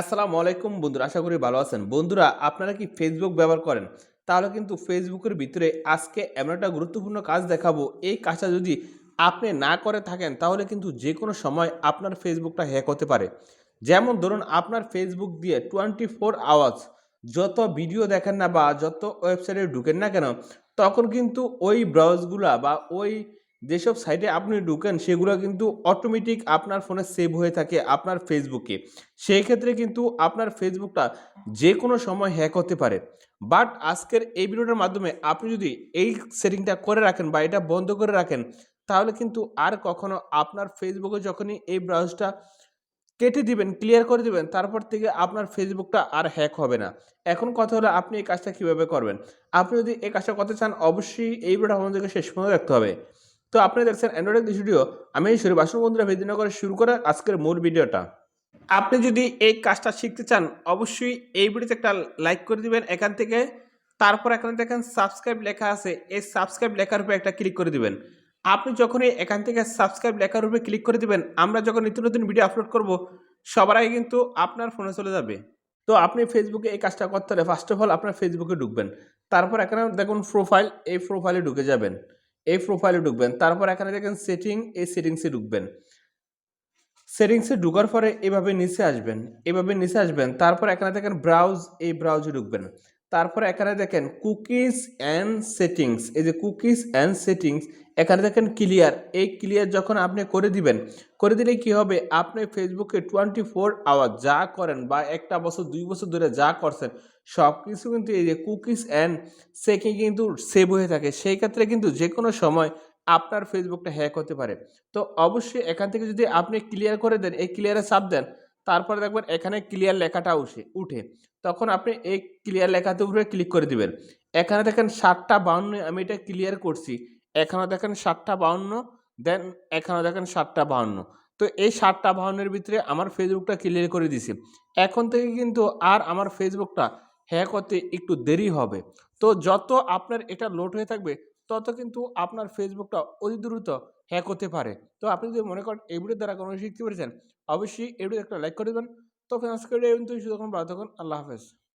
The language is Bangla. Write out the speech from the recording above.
আসসালামু আলাইকুম বন্ধুরা, আশা করি ভালো আছেন। বন্ধুরা, আপনারা কি ফেসবুক ব্যবহার করেন? তাহলে কিন্তু ফেসবুকের ভিতরে আজকে এমন একটা গুরুত্বপূর্ণ কাজ দেখাবো। এই কাজটা যদি আপনি না করে থাকেন, তাহলে কিন্তু যে কোনো সময় আপনার ফেসবুকটা হ্যাক হতে পারে। যেমন ধরুন, আপনার ফেসবুক দিয়ে টোয়েন্টি ফোর আওয়ার্স যত ভিডিও দেখেন না বা যত ওয়েবসাইটে ঢুকেন না কেন, তখন কিন্তু ওই ব্রাউজগুলা বা ওই যেসব সাইটে আপনি ঢুকেন, সেগুলো কিন্তু অটোমেটিক আপনার ফোনে সেভ হয়ে থাকে আপনার ফেসবুকে সেই ক্ষেত্রে কিন্তু আপনার ফেসবুকটা যে কোনো সময় হ্যাক হতে পারে। বাট আজকের এই ভিডিওটার মাধ্যমে আপনি যদি এই সেটিংটা করে রাখেন বা এটা বন্ধ করে রাখেন, তাহলে কিন্তু আর কখনো আপনার ফেসবুকে যখনই এই ব্রাউজটা কেটে দিবেন ক্লিয়ার করে দিবেন, তারপর থেকে আপনার ফেসবুকটা আর হ্যাক হবে না। এখন কথা হলো আপনি এই কাজটা কীভাবে করবেন? আপনি যদি এই কাজটা করতে চান, অবশ্যই এই ভিডিওটা আমাদেরকে শেষ পর্যন্ত দেখতে হবে। তো আপনি দেখছেন অ্যান্ড্রয়েড স্টুডিও আমি শরীর বাসন বন্ধুরা করে শুরু করে আজকের মূল ভিডিওটা। আপনি যদি এই কাজটা শিখতে চান, অবশ্যই এই ভিডিওতে একটা লাইক করে দিবেন এখান থেকে। তারপর এখানে দেখেন সাবস্ক্রাইব লেখা আছে। এই সাবস্ক্রাইব লেখার উপরে একটা ক্লিক করে দিবেন। আপনি যখনই এখান থেকে সাবস্ক্রাইব লেখার উপরে ক্লিক করে দিবেন, আমরা যখন নিত্য নতুন ভিডিও আপলোড করব, সবার আগে কিন্তু আপনার ফোনে চলে যাবে। তো আপনি ফেসবুকে এই কাজটা করতে হলে ফার্স্ট অফ অল আপনার ফেসবুকে ঢুকবেন। তারপর এখানে দেখুন প্রোফাইল এই প্রোফাইলে ঢুকে যাবেন। এই প্রোফাইলে ঢুকবেন, তারপর এখানে দেখেন সেটিং এই সেটিংসে ঢুকবেন। সেটিংসে ঢুকার পরে এভাবে নিচে আসবেন, এভাবে নিচে আসবেন, তারপর এখানে দেখেন ব্রাউজ এই ব্রাউজে ঢুকবেন। তারপর এখানে দেখেন কুকিজ অ্যান্ড সেটিংস এই যে কুকিজ অ্যান্ড সেটিংস এখানে দেখেন ক্লিয়ার এই ক্লিয়ার যখন আপনি করে দিবেন, করে দিলে কি হবে? আপনি ফেসবুকে টোয়েন্টি ফোর আওয়ার যা করেন বা একটা বছর, দুই বছর ধরে যা করছেন সব কিছু কিন্তু এই যে কুকিজ অ্যান্ড সেকে কিন্তু সেভ হয়ে থাকে। সেই ক্ষেত্রে কিন্তু যে কোনো সময় আপনার ফেসবুকটা হ্যাক হতে পারে। তো অবশ্যই এখান থেকে যদি আপনি ক্লিয়ার করে দেন, এই ক্লিয়ারে চাপ দেন তারপরে দেখবেন এখানে ক্লিয়ার লেখাটা উঠে উঠে। তখন আপনি এই ক্লিয়ার লেখাতে উপরে ক্লিক করে দিবেন। এখানে দেখেন সাতটা বাউন্ন আমি এটা ক্লিয়ার করছি। এখানে দেখেন সাতটা বাউন্ন দেন এখানে দেখেন সাতটা বাউন্ন। তো এই সাতটা বাউন্নের ভিতরে আমার ফেসবুকটা ক্লিয়ার করে দিছি। এখন থেকে কিন্তু আর আমার ফেসবুকটা হ্যাক হতে একটু দেরি হবে। তো যত আপনার এটা লোড হয়ে থাকবে তত কিন্তু আপনার ফেসবুকটা অতি দ্রুত হ্যাক হতে পারে। তো আপনি যদি মনে করেন এই ভিডিও দ্বারা কোনো শিখতে পেরেছেন, অবশ্যই এই ভিডিও একটা লাইক করে দেবেন। তো এবং পর্যন্তই। শুধু ভালো থাকুন, আল্লাহ হাফেজ।